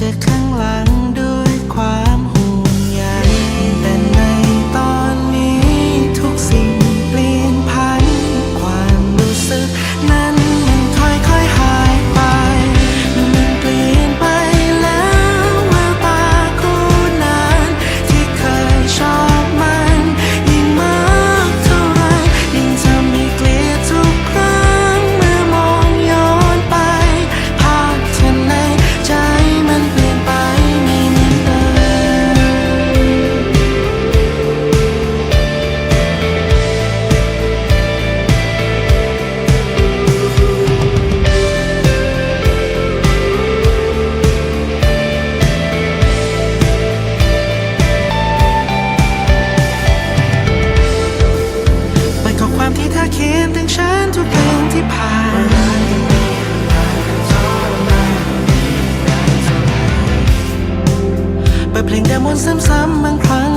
จากข้างหลัง ไเปเพลงเดิมวนซ้ำๆบางครั้ง